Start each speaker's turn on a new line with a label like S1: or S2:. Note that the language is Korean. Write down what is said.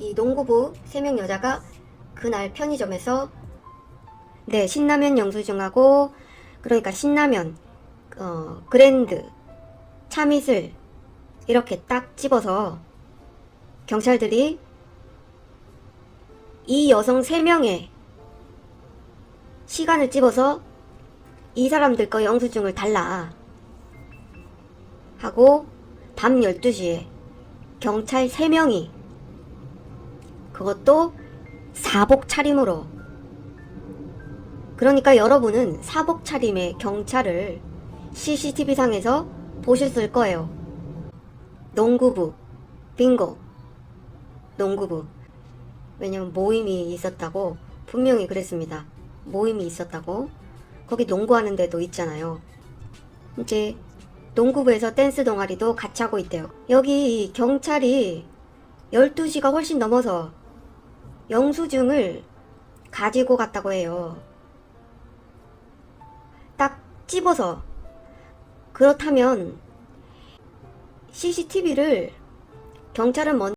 S1: 이 농구부 3명 여자가 그날 편의점에서 네 신라면 영수증하고 그러니까 신라면 어 그랜드 참이슬 이렇게 딱 집어서 경찰들이 이 여성 3명의 시간을 집어서 이 사람들 거 영수증을 달라 하고 밤 12시에 경찰 3명이 그것도 사복 차림으로 그러니까 여러분은 사복 차림의 경찰을 CCTV상에서 보셨을 거예요. 농구부, 빙고, 농구부. 왜냐면 모임이 있었다고 분명히 그랬습니다. 모임이 있었다고. 거기 농구하는 데도 있잖아요. 이제 농구부에서 댄스 동아리도 같이 하고 있대요. 여기 경찰이 12시가 훨씬 넘어서 영수증을 가지고 갔다고 해요. 딱 집어서. 그렇다면 CCTV를 경찰은 먼저